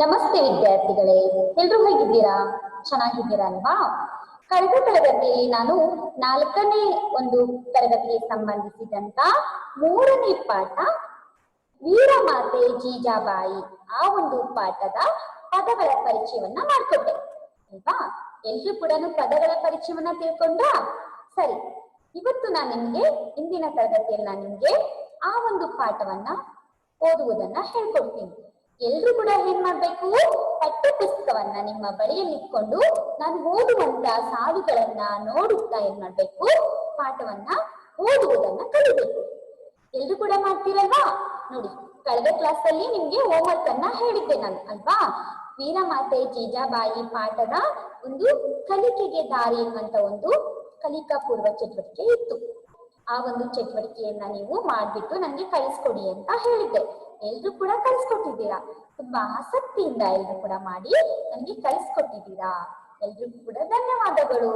ನಮಸ್ತೆ ವಿದ್ಯಾರ್ಥಿಗಳೇ, ಎಲ್ರೂ ಹೇಗಿದ್ದೀರಾ? ಚೆನ್ನಾಗಿದ್ದೀರಾ ಅಲ್ವಾ ಕಳೆದ ತರಗತಿಯಲ್ಲಿ ನಾನು ನಾಲ್ಕನೇ ಒಂದು ತರಗತಿಗೆ ಸಂಬಂಧಿಸಿದಂತ ಮೂರನೇ ಪಾಠ ವೀರಮಾತೆ ಜೀಜಾಬಾಯಿ, ಆ ಒಂದು ಪಾಠದ ಪದಗಳ ಪರಿಚಯವನ್ನ ಮಾಡ್ಕೊಟ್ಟೆ, ಅಲ್ವಾ? ಎಲ್ರೂ ಕೂಡ ಪದಗಳ ಪರಿಚಯವನ್ನ ತಿಳ್ಕೊಂಡ ಸರಿ, ಇವತ್ತು ನಾನು ನಿಮ್ಗೆ, ಇಂದಿನ ತರಗತಿಯಲ್ಲಿ ನಾನು ನಿಮ್ಗೆ ಆ ಒಂದು ಪಾಠವನ್ನ ಓದುವುದನ್ನ ಹೇಳ್ಕೊಡ್ತೀನಿ. ಎಲ್ರು ಕೂಡ ಏನ್ ಮಾಡ್ಬೇಕು? ಪಠ್ಯ ಪುಸ್ತಕವನ್ನ ನಿಮ್ಮ ಬಳಿಯಲ್ಲಿ ಇಟ್ಕೊಂಡು ನಾನು ಓದುವಂತ ಸಾಲುಗಳನ್ನ ನೋಡುತ್ತಾ ಏನ್ ಮಾಡ್ಬೇಕು? ಪಾಠವನ್ನ ಓದುವುದನ್ನ ಕಲಿಬೇಕು. ಎಲ್ರು ಕೂಡ ಮಾಡ್ತೀರಲ್ವಾ? ನೋಡಿ, ಕಳೆದ ಕ್ಲಾಸ್ ಅಲ್ಲಿ ನಿಮ್ಗೆ ಹೋಮ್ವರ್ಕ್ ಅನ್ನ ಹೇಳಿದ್ದೆ ನಾನು, ಅಲ್ವಾ? ವೀರಮಾತೆ ಜೀಜಾಬಾಯಿ ಪಾಠದ ಒಂದು ಕಲಿಕೆಗೆ ದಾರಿ ಎನ್ನುವಂತ ಒಂದು ಕಲಿಕಾ ಪೂರ್ವ ಚಟುವಟಿಕೆ ಇತ್ತು. ಆ ಒಂದು ಚಟುವಟಿಕೆಯನ್ನ ನೀವು ಮಾಡ್ಬಿಟ್ಟು ನನಗೆ ಕಳಿಸ್ಕೊಡಿ ಅಂತ ಹೇಳಿದ್ದೆ. ಎಲ್ರು ಕೂಡ ಕಳಿಸ್ಕೊಟ್ಟಿದ್ದೀರಾ? ತುಂಬಾ ಆಸಕ್ತಿಯಿಂದ ಎಲ್ರು ಕೂಡ ಮಾಡಿ ನನಗೆ ಕಳಿಸ್ಕೊಟ್ಟಿದ್ದೀರಾ. ಎಲ್ರಿಗೂ ಕೂಡ ಧನ್ಯವಾದಗಳು.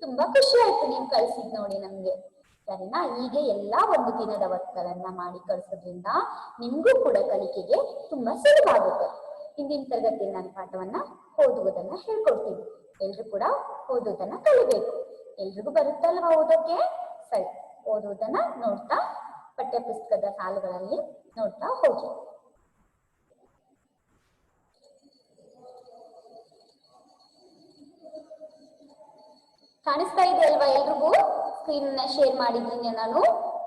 ತುಂಬಾ ಖುಷಿ ಆಯ್ತು ನೀವು ಕಳಿಸಿದ್ ನೋಡಿ ನಮ್ಗೆ. ಸರಿನಾ? ಹೀಗೆ ಎಲ್ಲಾ ಒಂದು ದಿನದ ವರ್ಕ್ಗಳನ್ನ ಮಾಡಿ ಕಳಿಸೋದ್ರಿಂದ ನಿಮ್ಗೂ ಕೂಡ ಕಲಿಕೆಗೆ ತುಂಬಾ ಸುಲಭಾಗುತ್ತೆ. ಹಿಂದಿನ ತರಗತಿಯಲ್ಲಿ ನಾನು ಪಾಠವನ್ನ ಓದುವುದನ್ನ ಹೇಳ್ಕೊಡ್ತೀನಿ. ಎಲ್ರು ಕೂಡ ಓದುವುದನ್ನ ಕಲಿಬೇಕು. ಎಲ್ರಿಗೂ ಬರುತ್ತಲ್ವಾ ಓದೋಕೆ? ಸರಿ ಓದುವುದನ್ನ ನೋಡ್ತಾ ಪಠ್ಯ ಪುಸ್ತಕದ ಸಾಲುಗಳಲ್ಲಿ ನೋಡ್ತಾ ಹೋಗಿ. ಕಾಣಿಸ್ತಾ ಇದೆ ಅಲ್ವಾ ಎಲ್ರಿಗೂ? ಸ್ಕ್ರೀನ್ ಶೇರ್ ಮಾಡಿದ್ದೀನಿ ನಾನು.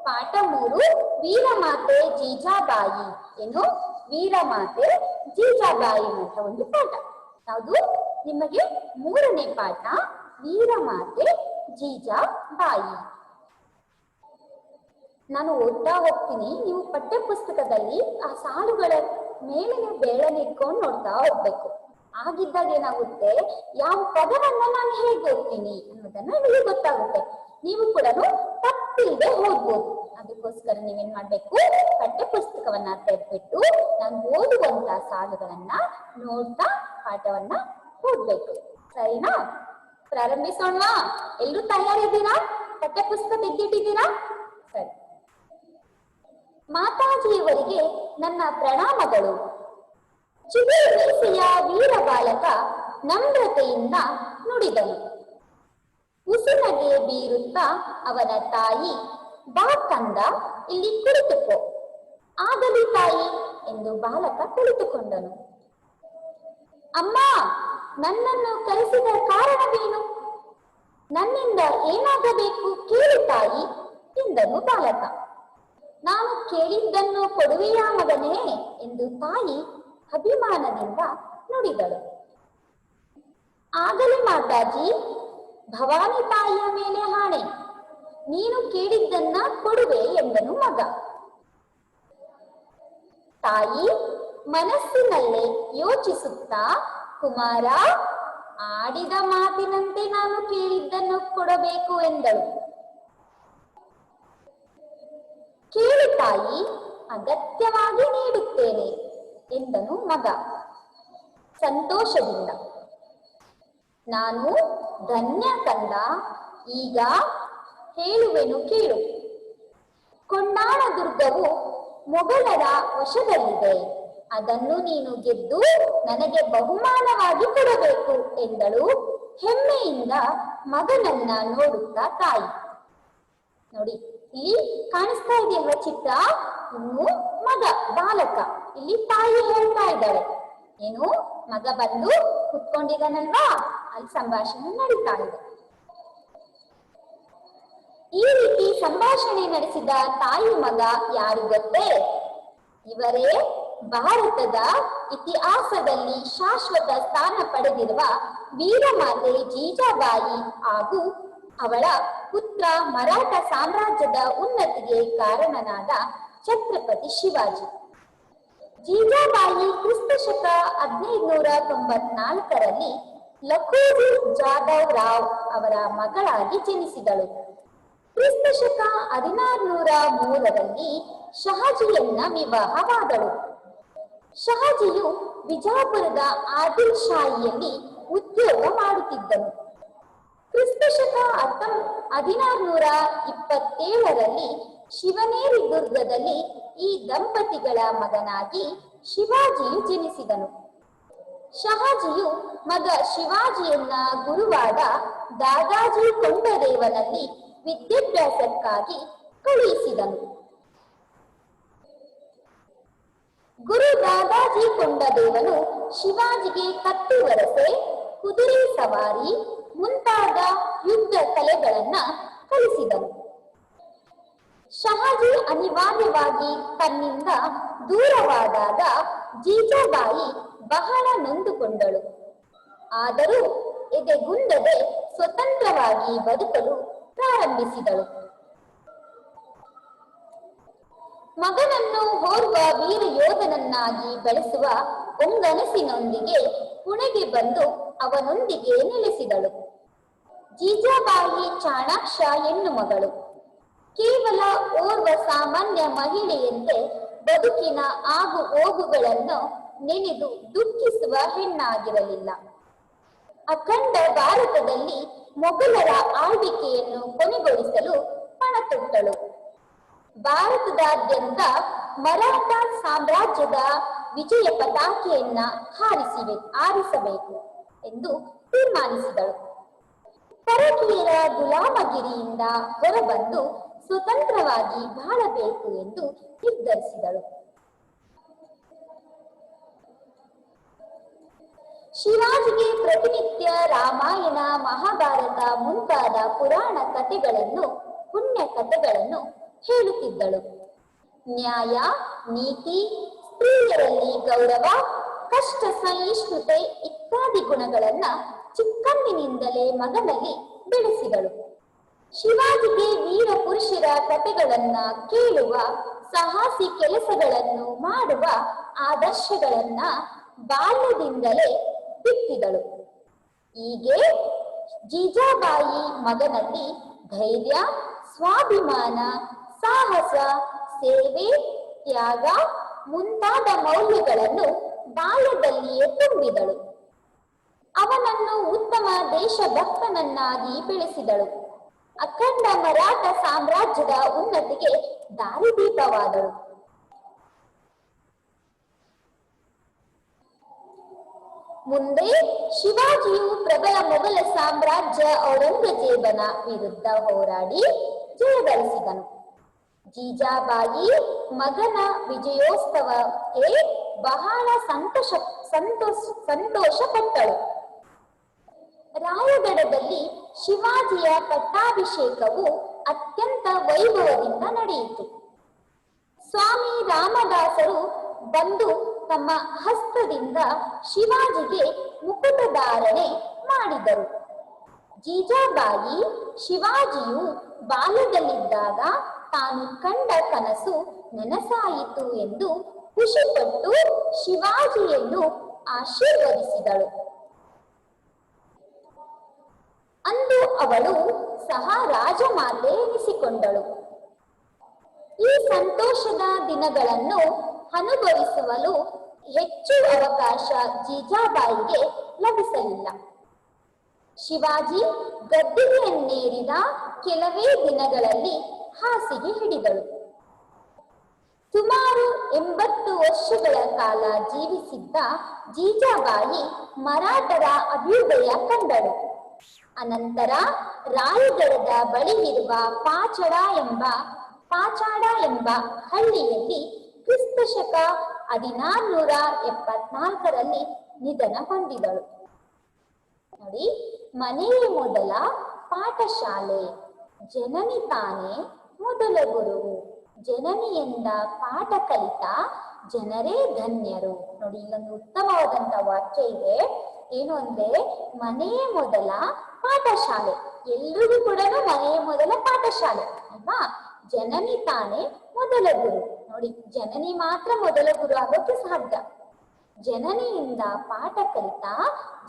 ಪಾಠ ಮೂರು, ವೀರಮಾತೆ ಜೀಜಾಬಾಯಿ ಏನು? ವೀರಮಾತೆ ಜೀಜಾಬಾಯಿ ಅಂತ ಒಂದು ಪಾಠ. ಯಾವುದು? ನಿಮಗೆ ಮೂರನೇ ಪಾಠ, ವೀರಮಾತೆ ಜೀಜಾಬಾಯಿ. ನಾನು ಓದ್ತಾ ಹೋಗ್ತೀನಿ. ನೀವು ಪಠ್ಯ ಪುಸ್ತಕದಲ್ಲಿ ಆ ಸಾಲುಗಳ ಮೇಲಿನ ಬೆಳೆ ನಿಂತ್ಕೊಂಡು ನೋಡ್ತಾ ಹೋಗ್ಬೇಕು. ಆಗಿದ್ದಾಗ ಏನಾಗುತ್ತೆ? ಯಾವ ಪದವನ್ನ ನಾನು ಹೇಗೆ ಓದ್ತೀನಿ ಅನ್ನೋದನ್ನ ನಿಮಗೆ ಗೊತ್ತಾಗುತ್ತೆ. ನೀವು ಕೂಡ ತಪ್ಪಿಲ್ಲದೆ ಹೋಗ್ಬೋದು. ಅದಕ್ಕೋಸ್ಕರ ನೀವೇನ್ ಮಾಡ್ಬೇಕು? ಪಠ್ಯ ಪುಸ್ತಕವನ್ನ ತೆಗೆದ್ಬಿಟ್ಟು ನಾನು ಓದುವಂತ ಸಾಲುಗಳನ್ನ ನೋಡ್ತಾ ಪಾಠವನ್ನ ಓದ್ಬೇಕು. ಸರಿನಾ? ಪ್ರಾರಂಭಿಸೋಣ. ಎಲ್ರು ತಯಾರಿದ್ದೀರಾ? ಪಠ್ಯ ಪುಸ್ತಕ ತೆಗೆದಿಟ್ಟಿದ್ದೀರಾ? ಸರಿ. ಮಾತಾಜಿಯವರಿಗೆ ನನ್ನ ಪ್ರಣಾಮಗಳು. ಚಿಗುರು ಮೀಸೆಯ ವೀರ ಬಾಲಕ ನಮ್ರತೆಯಿಂದ ನುಡಿದನು. ಉಸಿರಗೆ ಬೀರುತ್ತಾ ಅವನ ತಾಯಿ, ಬಾ ಕಂದ, ಇಲ್ಲಿ ಕುಳಿತುಕೋ. ಆಗಲಿ ತಾಯಿ ಎಂದು ಬಾಲಕ ಕುಳಿತುಕೊಂಡನು. ಅಮ್ಮ, ನನ್ನನ್ನು ಕರೆಸಿದ ಕಾರಣವೇನು? ನನ್ನಿಂದ ಏನಾಗಬೇಕು ಕೇಳಿ ತಾಯಿ ಎಂದನು ಬಾಲಕ. ನಾನು ಕೇಳಿದ್ದನ್ನು ಕೊಡುವೆಯಾ ಮಗನೇ ಎಂದು ತಾಯಿ ಅಭಿಮಾನದಿಂದ ನುಡಿದಳು. ಆಗಲಿ ಮಾತಾಜಿ, ಭವಾನಿ ತಾಯಿಯ ಮೇಲೆ ಹಾಣೆ. ನೀನು ಕೇಳಿದ್ದನ್ನ ಕೊಡುವೆ ಎಂದನು ಮಗ. ತಾಯಿ ಮನಸ್ಸಿನಲ್ಲೇ ಯೋಚಿಸುತ್ತಾ, ಕುಮಾರ, ಆಡಿದ ಮಾತಿನಂತೆ ನಾನು ಕೇಳಿದ್ದನ್ನು ಕೊಡಬೇಕು ಎಂದಳು. ಕೇಳು ತಾಯಿ, ಅಗತ್ಯವಾಗಿ ನೀಡುತ್ತೇನೆ. ಎಂದನು ಮಗ. ಸಂತೋಷದಿಂದ. ನಾನು ಧನ್ಯ ಕಂದ, ಈಗ ಹೇಳುವೆನು ಕೇಳು. ಕೊಂಡಾಣ ದುರ್ಗವು ಮೊಘಲರ ವಶದಲ್ಲಿದೆ. ಅದನ್ನು ನೀನು ಗೆದ್ದು ನನಗೆ ಬಹುಮಾನವಾಗಿ ಕೊಡಬೇಕು ಎಂದಳು. ಹೆಮ್ಮೆಯಿಂದ ಮಗನನ್ನ ನೋಡುತ್ತಾ ತಾಯಿ. ನೋಡಿ, ಇಲ್ಲಿ ಕಾಣಿಸ್ತಾ ಇದೆಯಲ್ವ ಚಿತ್ರ? ಇನ್ನು ಮಗ, ಬಾಲಕ. ಇಲ್ಲಿ ತಾಯಿ ಹೇಳ್ತಾ ಇದ್ದಾಳೆ. ಏನು? ಮಗ ಬಂದು ಕುತ್ಕೊಂಡಿದ್ದಾನಲ್ವಾ? ಅಲ್ಲಿ ಸಂಭಾಷಣೆ ನಡೀತಾ ಇದೆ. ಈ ರೀತಿ ಸಂಭಾಷಣೆ ನಡೆಸಿದ ತಾಯಿ ಮಗ ಯಾರು ಗೊತ್ತೇ? ಇವರೇ ಭಾರತದ ಇತಿಹಾಸದಲ್ಲಿ ಶಾಶ್ವತ ಸ್ಥಾನ ಪಡೆದಿರುವ ವೀರಮಾತೆ ಜೀಜಾಬಾಯಿ ಹಾಗೂ ಅವಳ ಪುತ್ರ ಮರಾಠ ಸಾಮ್ರಾಜ್ಯದ ಉನ್ನತಿಗೆ ಕಾರಣನಾದ ಛತ್ರಪತಿ ಶಿವಾಜಿ. ಜೀಜಾಬಾಯಿ ಕ್ರಿಸ್ತ ಶಕ ಹದಿನೈದುನೂರ ತೊಂಬತ್ನಾಲ್ಕರಲ್ಲಿ ಲಖೋಜಿ ಜಾಧವ್ ರಾವ್ ಅವರ ಮಗಳಾಗಿ ಜನಿಸಿದಳು. ಕ್ರಿಸ್ತ ಶಕ ಹದಿನಾರುನೂರ ಮೂರರಲ್ಲಿ ಶಹಾಜಿಯನ್ನ ವಿವಾಹವಾದಳು. ಶಹಾಜಿಯು ಬಿಜಾಪುರದ ಆದಿಲ್ ಶಾಹಿಯಲ್ಲಿ ಉದ್ಯೋಗ ಮಾಡುತ್ತಿದ್ದನು. ಕ್ರಿಸ್ತ ಶಕ ಹತ್ತೊಂ ಹದಿನಾರುನೂರ ಇಪ್ಪತ್ತೇಳರಲ್ಲಿ ಶಿವನೇರಿ ದುರ್ಗದಲ್ಲಿ ಈ ದಂಪತಿಗಳ ಮಗನಾಗಿ ಶಿವಾಜಿಯು ಜನಿಸಿದನು. ಶಹಾಜಿಯು ಮಗ ಶಿವಾಜಿಯನ್ನ ಗುರುವಾದ ದಾದಾಜಿ ಕೊಂಡದೇವನಲ್ಲಿ ವಿದ್ಯಾಭ್ಯಾಸಕ್ಕಾಗಿ ಕಳುಹಿಸಿದನು. ಗುರು ದಾದಾಜಿ ಕೊಂಡದೇವನು ಶಿವಾಜಿಗೆ ಕತ್ತಿ ವರಸೆ, ಕುದುರೆ ಸವಾರಿ ಮುಂತಾದ ಯುದ್ಧ ಕಲೆಗಳನ್ನ ಕಲಿಸಿದನು. ಶಹಾಜಿ ಅನಿವಾರ್ಯವಾಗಿ ತನ್ನಿಂದ ದೂರವಾದಾಗ ಜೀಜಾಬಾಯಿ ಬಹಳ ನೊಂದುಕೊಂಡಳು. ಆದರೂ ಎದೆಗುಂದದೆ ಸ್ವತಂತ್ರವಾಗಿ ಬದುಕಲು ಪ್ರಾರಂಭಿಸಿದಳು. ಮಗನನ್ನು ಹೋರ್ವ ವೀರ ಯೋಧನನ್ನಾಗಿ ಬೆಳೆಸುವ ಒಂಗನಸಿನೊಂದಿಗೆ ಪುಣೆಗೆ ಬಂದು ಅವನೊಂದಿಗೆ ನೆಲೆಸಿದಳು. ಜೀಜಾಬಾಯಿ ಚಾಣಾಕ್ಷ ಹೆಣ್ಣು ಮಗಳು. ಕೇವಲ ಓರ್ವ ಸಾಮಾನ್ಯ ಮಹಿಳೆಯಂತೆ ಬದುಕಿನ ಆಗು ಹೋಗುಗಳನ್ನು ನೆನೆದು ದುಃಖಿಸುವ ಹೆಣ್ಣಾಗಿರಲಿಲ್ಲ. ಅಖಂಡ ಭಾರತದಲ್ಲಿ ಮೊಘಲರ ಆಳ್ವಿಕೆಯನ್ನು ಕೊನೆಗೊಳಿಸಲು ಪಣತೊಟ್ಟಳು ಭಾರತದಾದ್ಯಂತ ಮರಾಠ ಸಾಮ್ರಾಜ್ಯದ ವಿಜಯ ಪತಾಕೆಯನ್ನ ಹಾರಿಸಿವೆ, ಹಾರಿಸಬೇಕು ಎಂದು ತೀರ್ಮಾನಿಸಿದಳು. ಪರಕೀಯರ ಗುಲಾಮಗಿರಿಯಿಂದ ಹೊರಬಂದು ಸ್ವತಂತ್ರವಾಗಿ ಬಾಳಬೇಕು ಎಂದು ನಿರ್ಧರಿಸಿದಳು. ಶಿವಾಜಿಗೆ ಪ್ರತಿನಿತ್ಯ ರಾಮಾಯಣ, ಮಹಾಭಾರತ ಮುಂತಾದ ಪುರಾಣ ಕಥೆಗಳನ್ನು ಪುಣ್ಯ ಕಥೆಗಳನ್ನು ಹೇಳುತ್ತಿದ್ದಳು. ನ್ಯಾಯ, ನೀತಿ, ಸ್ತ್ರೀಯರಲ್ಲಿ ಗೌರವ, ಕಷ್ಟ ಸಹಿಷ್ಣುತೆ ಇತ್ಯಾದಿ ಗುಣಗಳನ್ನ ಚಿಕ್ಕಂದಿನಿಂದಲೇ ಮಗನಲ್ಲಿ ಬೆಳೆಸಿದಳು. ಶಿವಾಜಿಗೆ ವೀರ ಪುರುಷರ ಕಥೆಗಳನ್ನ ಕೇಳುವ, ಸಾಹಸಿ ಕೆಲಸಗಳನ್ನು ಮಾಡುವ ಆದರ್ಶಗಳನ್ನ ಬಾಲ್ಯದಿಂದಲೇ ಬಿತ್ತಿದಳು. ಹೀಗೆ ಜೀಜಾಬಾಯಿ ಮಗನಲ್ಲಿ ಧೈರ್ಯ, ಸ್ವಾಭಿಮಾನ, ಸಾಹಸ, ಸೇವೆ, ತ್ಯಾಗ ಮುಂತಾದ ಮೌಲ್ಯಗಳನ್ನು ಬಾಲ್ಯದಲ್ಲಿಯೇ ತುಂಬಿದಳು. ಅವನನ್ನು ಉತ್ತಮ ದೇಶಭಕ್ತನನ್ನಾಗಿ ಬೆಳೆಸಿದಳು. ಅಖಂಡ ಮರಾಠ ಸಾಮ್ರಾಜ್ಯದ ಉನ್ನತಿಗೆ ದಾರಿದೀಪವಾದಳು ಮುಂದೆ ಶಿವಾಜಿಯು ಪ್ರಬಲ ಮೊಘಲ ಸಾಮ್ರಾಜ್ಯ ಔರಂಗಜೇಬನ ವಿರುದ್ಧ ಹೋರಾಡಿ ಜಯಗಳಿಸಿದನು. ಜೀಜಾಬಾಯಿ ಮಗನ ವಿಜಯೋತ್ಸವಕ್ಕೆ ಬಹಳ ಸಂತೋಷ ಸಂತೋಷ, ಸಂತೋಷಪಟ್ಟಳು. ರಾಯಗಢದಲ್ಲಿ ಶಿವಾಜಿಯ ಪಟ್ಟಾಭಿಷೇಕವು ಅತ್ಯಂತ ವೈಭವದಿಂದ ನಡೆಯಿತು. ಸ್ವಾಮಿ ರಾಮದಾಸರು ಬಂದು ತಮ್ಮ ಹಸ್ತದಿಂದ ಶಿವಾಜಿಗೆ ಮುಕುಟಧಾರಣೆ ಮಾಡಿದರು. ಜೀಜಾಬಾಯಿ ಶಿವಾಜಿಯು ಬಾಲ್ಯದಲ್ಲಿದ್ದಾಗ ತಾನು ಕಂಡ ಕನಸು ನನಸಾಯಿತು ಎಂದು ಖುಷಿಪಟ್ಟು ಶಿವಾಜಿಯನ್ನು ಆಶೀರ್ವದಿಸಿದಳು. ಅಂದು ಅವಳು ಸಹ ರಾಜಮಾತೆ ಎನಿಸಿಕೊಂಡಳು ಈ ಸಂತೋಷದ ದಿನಗಳನ್ನು ಅನುಭವಿಸುವಲು ಹೆಚ್ಚು ಅವಕಾಶ ಜೀಜಾಬಾಯಿಗೆ ಲಭಿಸಲಿಲ್ಲ. ಶಿವಾಜಿ ಗದ್ದಿಗೆಯನ್ನೇರಿದ ಕೆಲವೇ ದಿನಗಳಲ್ಲಿ ಹಾಸಿಗೆ ಹಿಡಿದಳು. ಸುಮಾರು ಎಂಬತ್ತು ವರ್ಷಗಳ ಕಾಲ ಜೀವಿಸಿದ್ದ ಜೀಜಾಬಾಯಿ ಮರಾಠರ ಅಭ್ಯುದಯ ಕಂಡಳು. ಅನಂತರ ರಾಯಗಡದ ಬಳಿ ಇರುವ ಪಾಚಡ ಎಂಬ, ಪಾಚಾಡ ಎಂಬ ಹಳ್ಳಿಯಲ್ಲಿ ಕ್ರಿಸ್ತ ಶಕ ಹದಿನಾರುನೂರ ಎಪ್ಪತ್ನಾಲ್ಕರಲ್ಲಿ ನಿಧನ ಹೊಂದಿದಳು. ನೋಡಿ, ಮನೆಯ ಮೊದಲ ಪಾಠಶಾಲೆ, ಜನನಿ ತಾನೇ ಮೊದಲ ಗುರುವು ಜನನಿಯಿಂದ ಪಾಠ ಕಲಿತ ಜನರೇ ಧನ್ಯರು. ನೋಡಿ, ಇಲ್ಲೊಂದು ಉತ್ತಮವಾದಂತ ವಾಕ್ಯ ಇದೆ. ಏನು ಅಂದ್ರೆ ಮನೆಯೇ ಮೊದಲ ಪಾಠಶಾಲೆ. ಎಲ್ರಿಗೂ ಕೂಡ ಮನೆಯೇ ಮೊದಲ ಪಾಠಶಾಲೆ, ಅಲ್ವಾ? ಜನನಿ ತಾನೇ ಮೊದಲ ಗುರು. ನೋಡಿ, ಜನನಿ ಮಾತ್ರ ಮೊದಲ ಗುರು ಆಗೋಕೆ ಸಾಧ್ಯ. ಜನನಿಯಿಂದ ಪಾಠ ಕಲಿತ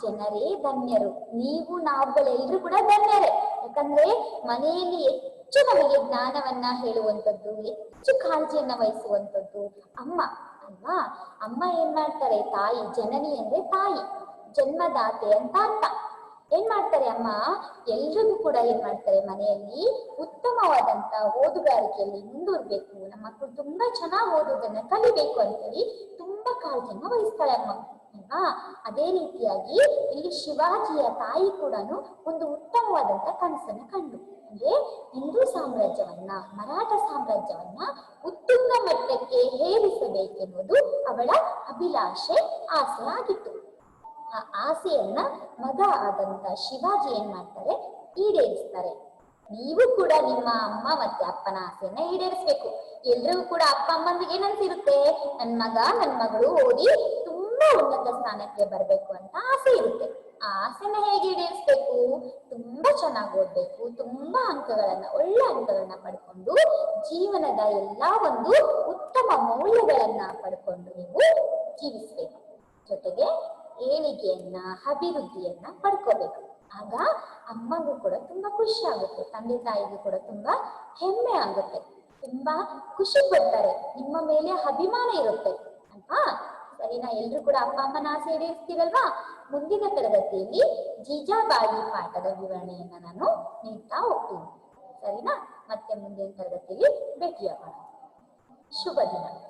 ಜನರೇ ಧನ್ಯರು. ನೀವು ನಾವುಗಳೆಲ್ಲರೂ ಕೂಡ ಧನ್ಯರೇ. ಯಾಕಂದ್ರೆ ಮನೆಯಲ್ಲಿ ಹೆಚ್ಚು ನಮಗೆ ಜ್ಞಾನವನ್ನ ಹೇಳುವಂಥದ್ದು, ಹೆಚ್ಚು ಕಾಳಜಿಯನ್ನ ವಹಿಸುವಂಥದ್ದು ಅಮ್ಮ, ಅಲ್ವಾ? ಅಮ್ಮ ಏನ್ ಮಾಡ್ತಾರೆ, ತಾಯಿ, ಜನನಿ ಅಂದ್ರೆ ತಾಯಿ. ಜನ್ಮದಾತೆ ಅಂತ ಅರ್ಥ. ಏನ್ ಮಾಡ್ತಾರೆ ಅಮ್ಮ? ಎಲ್ರಿಗೂ ಕೂಡ ಏನ್ ಮಾಡ್ತಾರೆ? ಮನೆಯಲ್ಲಿ ಉತ್ತಮವಾದಂತ ಓದುಗಾರಿಕೆಯಲ್ಲಿ ಮುಂದುವರ್ಬೇಕು ನಮ್ಮ ಮಕ್ಕಳು ತುಂಬಾ ಚೆನ್ನಾಗಿ ಓದೋದನ್ನ ಕಲಿಬೇಕು ಅಂತೇಳಿ ತುಂಬಾ ಕಾಳಜಿಯನ್ನ ವಹಿಸ್ತಾಳೆ ಅಮ್ಮ. ಅಲ್ವಾ? ಅದೇ ರೀತಿಯಾಗಿ ಇಲ್ಲಿ ಶಿವಾಜಿಯ ತಾಯಿ ಕೂಡ ಒಂದು ಉತ್ತಮವಾದಂತ ಕನಸನ್ನ ಕಂಡು. ಅಂದ್ರೆ ಹಿಂದೂ ಸಾಮ್ರಾಜ್ಯವನ್ನ, ಮರಾಠ ಸಾಮ್ರಾಜ್ಯವನ್ನ ಉತ್ತುಂಗ ಮಟ್ಟಕ್ಕೆ ಹೇರಿಸಬೇಕೆನ್ನುವುದು ಅವಳ ಅಭಿಲಾಷೆ, ಆಸೆ ಆಗಿತ್ತು. ಆ ಆಸೆಯನ್ನ ಮಗ ಆದಂತ ಶಿವಾಜಿ ಏನ್ ಮಾಡ್ತಾರೆ? ಈಡೇರಿಸ್ತಾರೆ. ನೀವು ಕೂಡ ನಿಮ್ಮ ಅಮ್ಮ ಮತ್ತೆ ಅಪ್ಪನ ಆಸೆಯನ್ನ ಈಡೇರಿಸ್ಬೇಕು. ಎಲ್ರಿಗೂ ಕೂಡ ಅಪ್ಪ ಅಮ್ಮಂದಿಗೆ ಏನಂತಿರುತ್ತೆ ನನ್ ಮಗ, ನನ್ ಮಗಳು ಓದಿ ತುಂಬಾ ಉನ್ನತ ಸ್ಥಾನಕ್ಕೆ ಬರ್ಬೇಕು ಅಂತ ಆಸೆ ಇರುತ್ತೆ. ಆ ಆಸೆನ ಹೇಗೆ ಈಡೇರಿಸ್ಬೇಕು? ತುಂಬಾ ಚೆನ್ನಾಗಿ ಓದ್ಬೇಕು, ತುಂಬಾ ಅಂಕಗಳನ್ನ, ಒಳ್ಳೆ ಅಂಕಗಳನ್ನ ಪಡ್ಕೊಂಡು ಜೀವನದ ಎಲ್ಲಾ ಒಂದು ಉತ್ತಮ ಮೌಲ್ಯಗಳನ್ನ ಪಡ್ಕೊಂಡು ನೀವು ಜೀವಿಸ್ಬೇಕು. ಜೊತೆಗೆ ಏಳಿಗೆಯನ್ನ ಅಭಿವೃದ್ಧಿಯನ್ನ ಪಡ್ಕೋಬೇಕು. ಆಗ ಅಮ್ಮಗೂ ಕೂಡ ತುಂಬಾ ಖುಷಿ ಆಗುತ್ತೆ, ತಂದೆ ತಾಯಿಗೂ ಕೂಡ ತುಂಬಾ ಹೆಮ್ಮೆ ಆಗುತ್ತೆ. ತುಂಬಾ ಖುಷಿ ಪಡ್ತಾರೆ, ನಿಮ್ಮ ಮೇಲೆ ಅಭಿಮಾನ ಇರುತ್ತೆ. ಅಲ್ವಾ? ಸರಿನಾ ಎಲ್ರು ಕೂಡ ಅಪ್ಪ ಅಮ್ಮನ ಆಸೆ ಈಡೇರಿಸ್ತೀರಲ್ವಾ ಮುಂದಿನ ತರಗತಿಯಲ್ಲಿ ಜೀಜಾಬಾಯಿ ಪಾಠದ ವಿವರಣೆಯನ್ನ ನಾನು ನೀಡ್ತಾ ಹೋಗ್ತೀನಿ. ಸರಿನಾ? ಮತ್ತೆ ಮುಂದಿನ ತರಗತಿಯಲ್ಲಿ ಭೇಟಿಯಾಗೋಣ. ಶುಭ ದಿನ.